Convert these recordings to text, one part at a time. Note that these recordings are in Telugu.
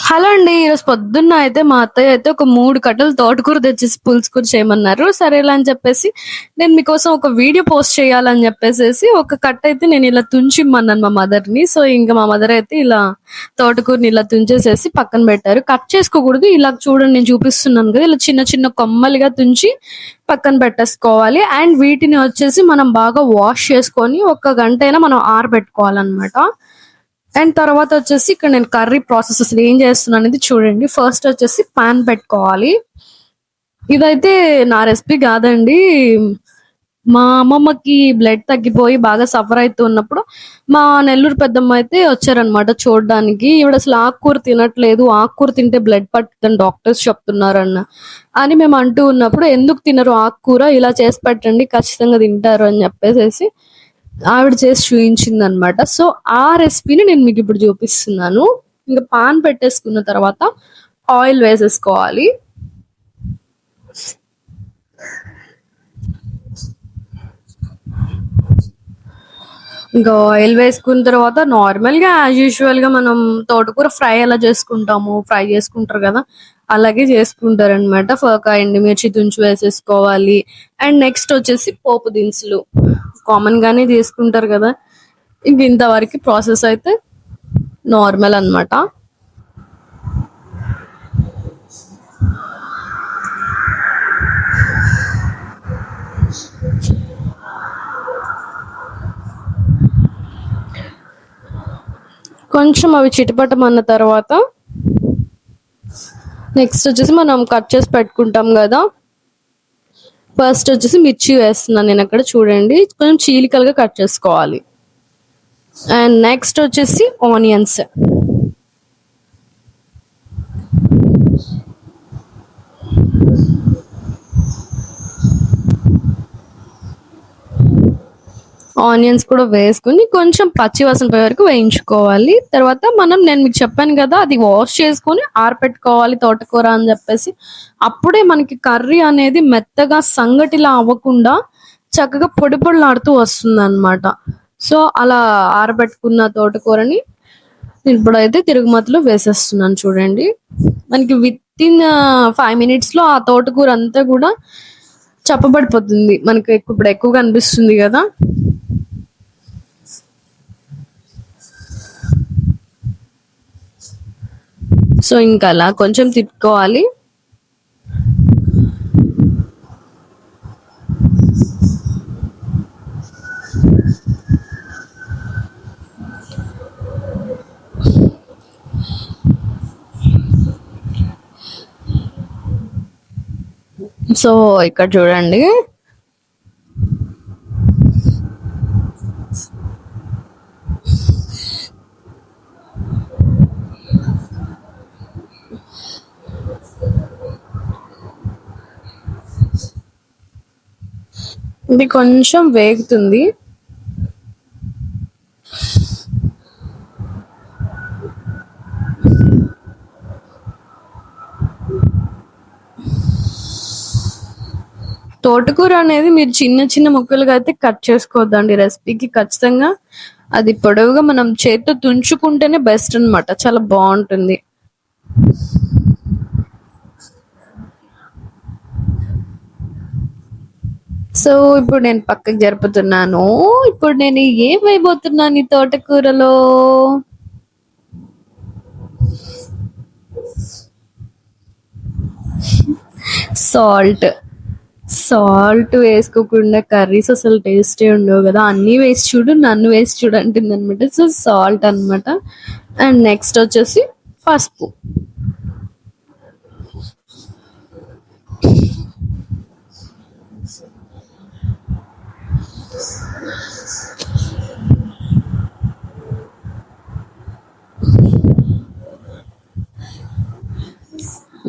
హలో అండి ఈరోజు పొద్దున్న అయితే మా అత్తయ్య అయితే ఒక మూడు కట్టలు తోటకూర తెచ్చేసి పులుసుకూర చేయమన్నారు. సరేలా అని చెప్పేసి నేను మీకోసం ఒక వీడియో పోస్ట్ చేయాలని చెప్పేసి ఒక కట్ట అయితే నేను ఇలా తుంచిమ్మన్నాను మా మదర్ని సో ఇంకా మా మదర్ అయితే ఇలా తోటకూరని ఇలా తుంచేసేసి పక్కన పెట్టారు. కట్ చేసుకోకూడదు ఇలా చూడండి నేను చూపిస్తున్నాను కదా ఇలా చిన్న చిన్న కొమ్మలుగా తుంచి పక్కన పెట్టేసుకోవాలి. అండ్ వీటిని వచ్చేసి మనం బాగా వాష్ చేసుకొని ఒక గంట అయినా మనం ఆరబెట్టుకోవాలన్నమాట. అండ్ తర్వాత వచ్చేసి ఇక్కడ నేను కర్రీ ప్రాసెస్ ఏం చేస్తున్నాను అనేది చూడండి. ఫస్ట్ వచ్చేసి పాన్ పెట్టుకోవాలి. ఇదైతే నా రెసిపీ కాదండి. మా అమ్మమ్మకి బ్లడ్ తగ్గిపోయి బాగా సఫర్ అవుతూ ఉన్నప్పుడు మా నెల్లూరు పెద్దమ్మ అయితే వచ్చారనమాట చూడడానికి. ఈవిడ అసలు ఆకుకూర తినట్లేదు. ఆకుకూర తింటే బ్లడ్ పట్టుదని డాక్టర్స్ చెప్తున్నారన్న అని మేము అంటూ ఉన్నప్పుడు ఎందుకు తినరు ఆకుకూర? ఇలా చేసి పెట్టండి ఖచ్చితంగా తింటారు అని చెప్పేసి ఆవిడ చేసి చూపించింది అనమాట సో ఆ రెసిపీని నేను మీకు ఇప్పుడు చూపిస్తున్నాను. ఇంకా పాన్ పెట్టేసుకున్న తర్వాత ఆయిల్ వేసేసుకోవాలి. ఇంకా ఆయిల్ వేసుకున్న తర్వాత నార్మల్గా యాజ్ యూజువల్గా మనం తోటకూర ఫ్రై ఎలా చేసుకుంటాము ఫ్రై చేసుకుంటారు కదా అలాగే చేసుకుంటారు అనమాట ఫోకా ఎండుమిర్చి తుంచి వేసేసుకోవాలి. అండ్ నెక్స్ట్ వచ్చేసి పోపు దినుసులు. కామన్ గానే కదా. ఇంక ఇంతవరకు ప్రాసెస్ అయితే నార్మల్ అన్నమాట. కొంచెం అవి చిటపటమన్న తర్వాత నెక్స్ట్ వచ్చేసి మనం కట్ చేసి పెట్టుకుంటాం కదా. ఫస్ట్ వచ్చేసి మిర్చి వేస్తున్నాను నేను అక్కడ చూడండి. కొంచెం చీలికలుగా కట్ చేసుకోవాలి. అండ్ నెక్స్ట్ వచ్చేసి ఆనియన్స్ ఆనియన్స్ కూడా వేసుకుని కొంచెం పచ్చి వాసన పోయే వరకు వేయించుకోవాలి. తర్వాత మనం నేను మీకు చెప్పాను కదా అది వాష్ చేసుకొని ఆరపెట్టుకోవాలి తోటకూర అని చెప్పేసి. అప్పుడే మనకి కర్రీ అనేది మెత్తగా సంగటిలా అవ్వకుండా చక్కగా పొడి పొడిలాడుతూ వస్తుంది అనమాట సో అలా ఆరబెట్టుకున్న తోటకూరని ఇప్పుడైతే తిరుగుమతిలో వేసేస్తున్నాను చూడండి. మనకి విత్ ఇన్ ఫైవ్ మినిట్స్లో ఆ తోటకూర అంతా కూడా చప్పబడిపోతుంది. మనకి ఇప్పుడు ఎక్కువగా అనిపిస్తుంది కదా? సో ఇంకా అలా కొంచెం తిప్పుకోవాలి. సో ఇక్కడ చూడండి. ఇది కొంచెం వేగుతుంది. తోటకూర అనేది మీరు చిన్న చిన్న ముక్కలుగా అయితే కట్ చేసుకోవద్దండి రెసిపీకి. ఖచ్చితంగా అది పొడవుగా మనం చేత్తో తుంచుకుంటేనే బెస్ట్ అన్నమాట. చాలా బాగుంటుంది. సో ఇప్పుడు నేను పక్కకి జరుపుతున్నాను. ఇప్పుడు నేను ఏం వేయబోతున్నాను ఈ తోటకూరలో? సాల్ట్. సాల్ట్ వేసుకోకుండా కర్రీస్ అసలు టేస్టే ఉండవు కదా. అన్ని వేసి చూడు నన్ను వేసి చూడు అంటుంది అనమాట సో సాల్ట్ అన్నమాట. అండ్ నెక్స్ట్ వచ్చేసి పసుపు.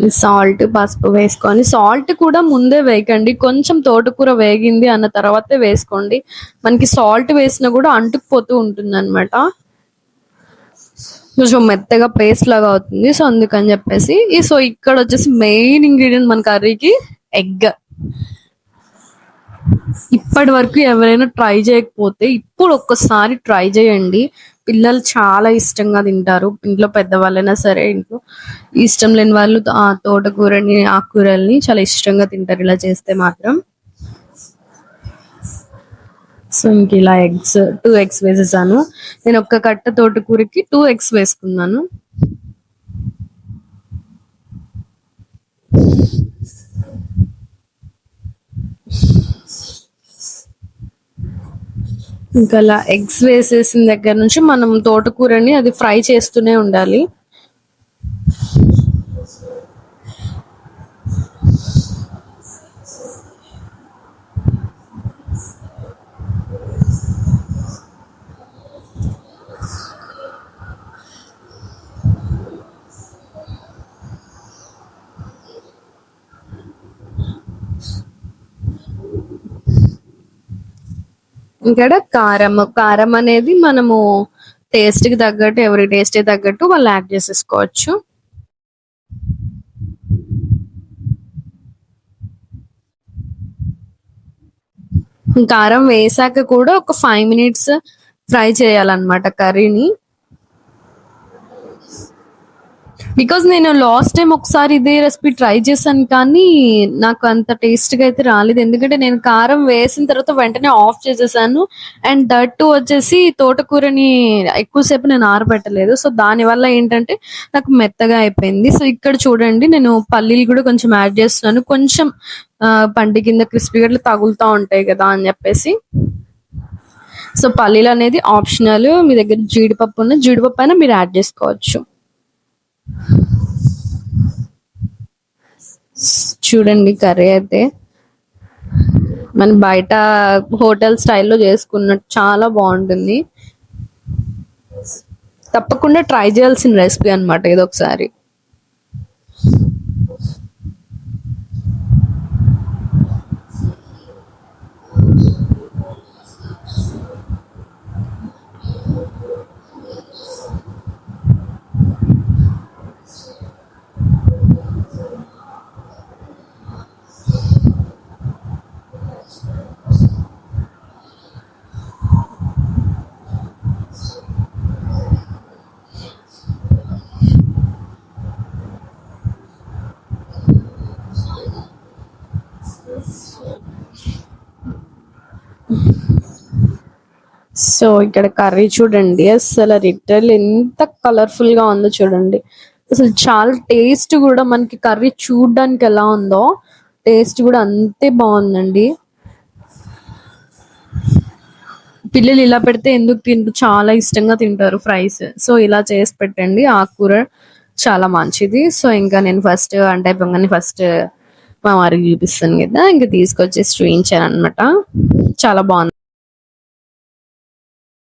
సాల్ట్ పసుపు వేసుకొని సాల్ట్ కూడా ముందే వేయకండి కొంచెం తోటకూర వేగింది అన్న తర్వాతే వేసుకోండి. మనకి సాల్ట్ వేసినా కూడా అంటుకుపోతూ ఉంటుంది అనమాట కొంచెం మెత్తగా పేస్ట్ లాగా అవుతుంది. సో అందుకని చెప్పేసి. ఈ సో ఇక్కడ వచ్చేసి మెయిన్ ఇంగ్రీడియంట్ మన కర్రీకి ఎగ్ ఇప్పటి వరకు ఎవరైనా ట్రై చేయకపోతే ఇప్పుడు ఒక్కసారి ట్రై చేయండి. పిల్లలు చాలా ఇష్టంగా తింటారు. ఇంట్లో పెద్దవాళ్ళైనా సరే ఇంట్లో ఇష్టం లేని వాళ్ళు ఆ తోటకూరని ఆకుకూరల్ని చాలా ఇష్టంగా తింటారు. ఇలా చేస్తే మాత్రం. సో ఇంక ఇలా ఎగ్స్ టూ ఎగ్స్ వేసేసాను. నేను ఒక్క కట్ట తోటకూరకి టూ ఎగ్స్ వేసుకున్నాను. ఇంకా అలా ఎగ్స్ వేసేసిన దగ్గర నుంచి మనం తోటకూరని అది ఫ్రై చేస్తూనే ఉండాలి. ఇక్కడ కారం. కారం అనేది మనము టేస్ట్కి తగ్గట్టు ఎవరి టేస్ట్కి తగ్గట్టు వాళ్ళు యాడ్ చేసేసుకోవచ్చు. కారం వేసాక కూడా ఒక ఫైవ్ మినిట్స్ ఫ్రై చేయాలన్నమాట కర్రీని. బికాజ్ నేను లాస్ట్ టైం ఒకసారి ఇదే రెసిపీ ట్రై చేశాను కానీ నాకు అంత టేస్ట్గా అయితే రాలేదు. ఎందుకంటే నేను కారం వేసిన తర్వాత వెంటనే ఆఫ్ చేసేసాను. అండ్ దట్ టు వచ్చేసి తోటకూరని ఎక్కువసేపు నేను ఆరబెట్టలేదు. సో దాని వల్ల ఏంటంటే నాకు మెత్తగా అయిపోయింది. సో ఇక్కడ చూడండి నేను పల్లీలు కూడా కొంచెం యాడ్ చేస్తున్నాను. కొంచెం ఆ, కింద క్రిస్పీగా అట్లా తగులుతూ ఉంటాయి కదా అని చెప్పేసి. సో పల్లీలు అనేది ఆప్షనల్ మీ దగ్గర జీడిపప్పు ఉన్న జీడిపప్పు అయినా మీరు యాడ్ చేసుకోవచ్చు. చూడండి కర్రీ అయితే. మన బయట హోటల్ స్టైల్లో చేసుకున్నట్టు చాలా బాగుంటుంది. తప్పకుండా ట్రై చేయాల్సిన రెసిపీ అన్నమాట ఇది ఒకసారి. సో ఇక్కడ కర్రీ చూడండి అసలు రిటర్న్ ఎంత కలర్ఫుల్గా ఉందో చూడండి. అసలు చాలా టేస్ట్ కూడా మనకి కర్రీ చూడడానికి ఎలా ఉందో టేస్ట్ కూడా అంతే బాగుందండి. పిల్లలు ఇలా పెడితే ఎందుకు తింటూ చాలా ఇష్టంగా తింటారు ఫ్రైస్ సో ఇలా చేసి పెట్టండి ఆకుకూర చాలా మంచిది. సో ఇంకా నేను ఫస్ట్ అంటే పొంగని ఫస్ట్ మా వారికి చూపిస్తాను కదా ఇంకా తీసుకొచ్చేసి చూపించాను అనమాట చాలా బాగుంది.